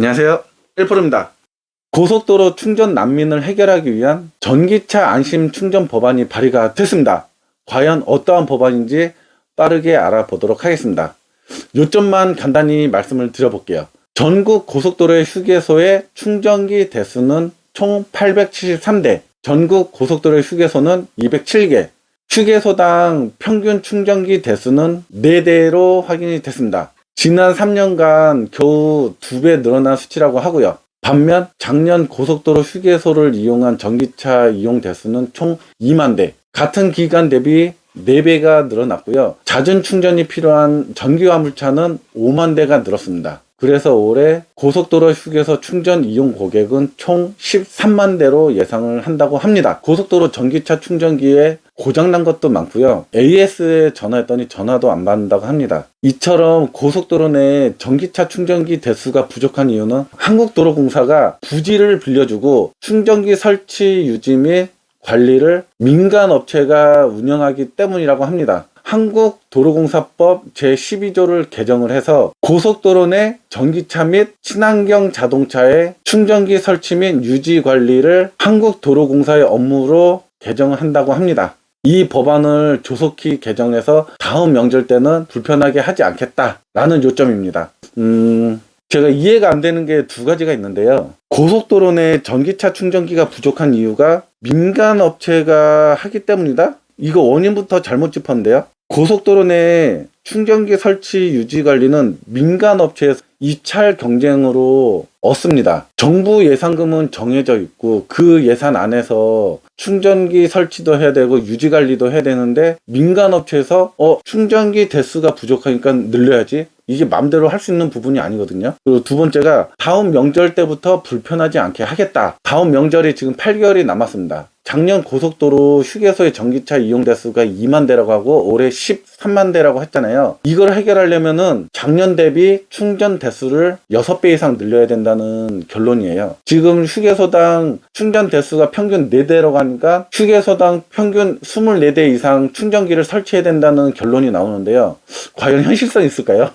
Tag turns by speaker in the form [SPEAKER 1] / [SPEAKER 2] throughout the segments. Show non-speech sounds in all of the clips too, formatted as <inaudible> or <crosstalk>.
[SPEAKER 1] 안녕하세요. 1프로입니다. 고속도로 충전 난민을 해결하기 위한 전기차 안심 충전 법안이 발의가 됐습니다. 과연 어떠한 법안인지 빠르게 알아보도록 하겠습니다. 요점만 간단히 말씀을 드려볼게요. 전국 고속도로의 휴게소의 충전기 대수는 총 873대, 전국 고속도로의 휴게소는 207개, 휴게소당 평균 충전기 대수는 4대로 확인이 됐습니다. 지난 3년간 겨우 2배 늘어난 수치라고 하고요. 반면 작년 고속도로 휴게소를 이용한 전기차 이용 대수는 총 2만 대. 같은 기간 대비 4배가 늘어났고요. 잦은 충전이 필요한 전기 화물차는 5만 대가 늘었습니다. 그래서 올해 고속도로 휴게소 충전 이용 고객은 총 13만 대로 예상을 한다고 합니다. 고속도로 전기차 충전기에 고장난 것도 많고요. AS에 전화했더니 전화도 안 받는다고 합니다. 이처럼 고속도로 내 전기차 충전기 대수가 부족한 이유는 한국도로공사가 부지를 빌려주고 충전기 설치 유지 및 관리를 민간 업체가 운영하기 때문이라고 합니다. 한국도로공사법 제12조를 개정을 해서 고속도로 내 전기차 및 친환경 자동차의 충전기 설치 및 유지 관리를 한국도로공사의 업무로 개정을 한다고 합니다. 이 법안을 조속히 개정해서 다음 명절 때는 불편하게 하지 않겠다라는 요점입니다. 음, 제가 이해가 안 되는 게 두 가지가 있는데요. 고속도로 내 전기차 충전기가 부족한 이유가 민간 업체가 하기 때문이다? 이거 원인부터 잘못 짚었는데요. 고속도로 내 충전기 설치 유지 관리는 민간 업체에서 이찰 경쟁으로 얻습니다. 정부 예산금은 정해져 있고 그 예산 안에서 충전기 설치도 해야 되고 유지 관리도 해야 되는데 민간 업체에서 어 충전기 대수가 부족하니까 늘려야지 이게 맘대로 할 수 있는 부분이 아니거든요. 그리고 두 번째가 다음 명절 때부터 불편하지 않게 하겠다. 다음 명절이 지금 8개월이 남았습니다. 작년 고속도로 휴게소의 전기차 이용 대수가 2만 대라고 하고 올해 13만 대라고 했잖아요. 이걸 해결하려면은 작년 대비 충전 대수를 6배 이상 늘려야 된다는 결론이에요. 지금 휴게소당 충전 대수가 평균 4대라고 하니까 휴게소당 평균 24대 이상 충전기를 설치해야 된다는 결론이 나오는데요. 과연 현실성 있을까요?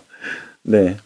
[SPEAKER 1] <laughs> 네.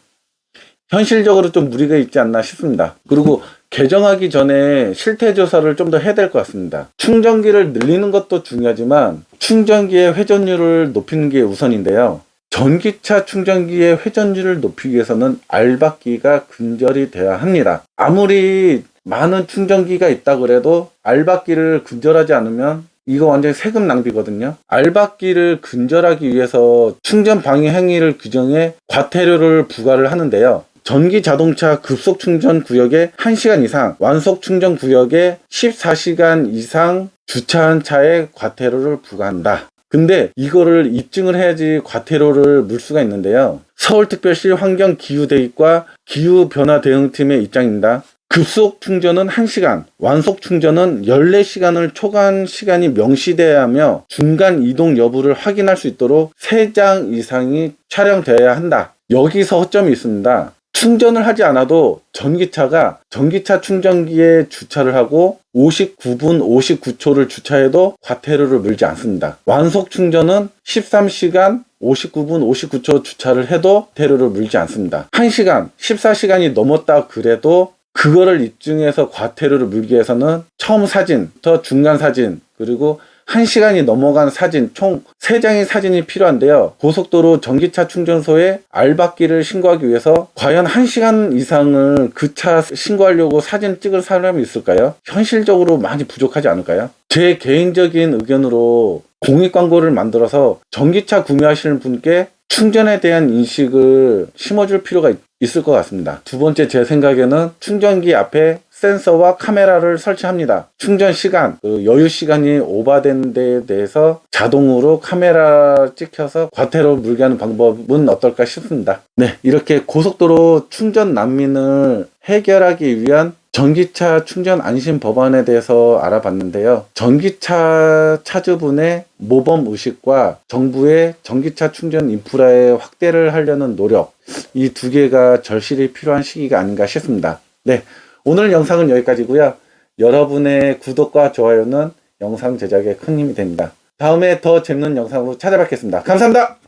[SPEAKER 1] 현실적으로 좀 무리가 있지 않나 싶습니다. 그리고 개정하기 전에 실태 조사를 좀 더 해야 될 것 같습니다. 충전기를 늘리는 것도 중요하지만 충전기의 회전율을 높이는 게 우선인데요. 전기차 충전기의 회전율을 높이기 위해서는 알박기가 근절이 돼야 합니다. 아무리 많은 충전기가 있다 그래도 알박기를 근절하지 않으면 이거 완전히 세금 낭비거든요. 알박기를 근절하기 위해서 충전 방해 행위를 규정해 과태료를 부과를 하는데요. 전기 자동차 급속 충전 구역에 1시간 이상, 완속 충전 구역에 14시간 이상 주차한 차에 과태료를 부과한다. 근데 이거를 입증을 해야지 과태료를 물 수가 있는데요. 서울특별시 환경기후대책과 기후변화대응팀의 입장입니다. 급속 충전은 1시간, 완속 충전은 14시간을 초간 시간이 명시돼야 하며 중간 이동 여부를 확인할 수 있도록 3장 이상이 촬영되어야 한다. 여기서 허점이 있습니다. 충전을 하지 않아도 전기차가 전기차 충전기에 주차를 하고 59분 59초를 주차해도 과태료를 물지 않습니다. 완속 충전은 13시간 59분 59초 주차를 해도 대료를 물지 않습니다. 1시간 14시간이 넘었다 그래도 그거를 입증해서 과태료를 물기 위해서는 처음 사진부터 중간 사진 그리고 1시간이 넘어간 사진 총 3장의 사진이 필요한데요. 고속도로 전기차 충전소에 알박기를 신고하기 위해서 과연 1시간 이상을 그 차 신고하려고 사진 찍을 사람이 있을까요? 현실적으로 많이 부족하지 않을까요? 제 개인적인 의견으로 공익 광고를 만들어서 전기차 구매하시는 분께 충전에 대한 인식을 심어줄 필요가 있, 있을 것 같습니다. 두 번째 제 생각에는 충전기 앞에 센서와 카메라를 설치합니다. 충전 시간, 그 여유 시간이 오바된 데에 대해서 자동으로 카메라 찍혀서 과태료 물게 하는 방법은 어떨까 싶습니다. 네, 이렇게 고속도로 충전 난민을 해결하기 위한 전기차 충전 안심 법안에 대해서 알아봤는데요. 전기차 차주분의 모범 의식과 정부의 전기차 충전 인프라의 확대를 하려는 노력, 이 두 개가 절실히 필요한 시기가 아닌가 싶습니다. 네. 오늘 영상은 여기까지고요. 여러분의 구독과 좋아요는 영상 제작에 큰 힘이 됩니다. 다음에 더 재밌는 영상으로 찾아뵙겠습니다. 감사합니다.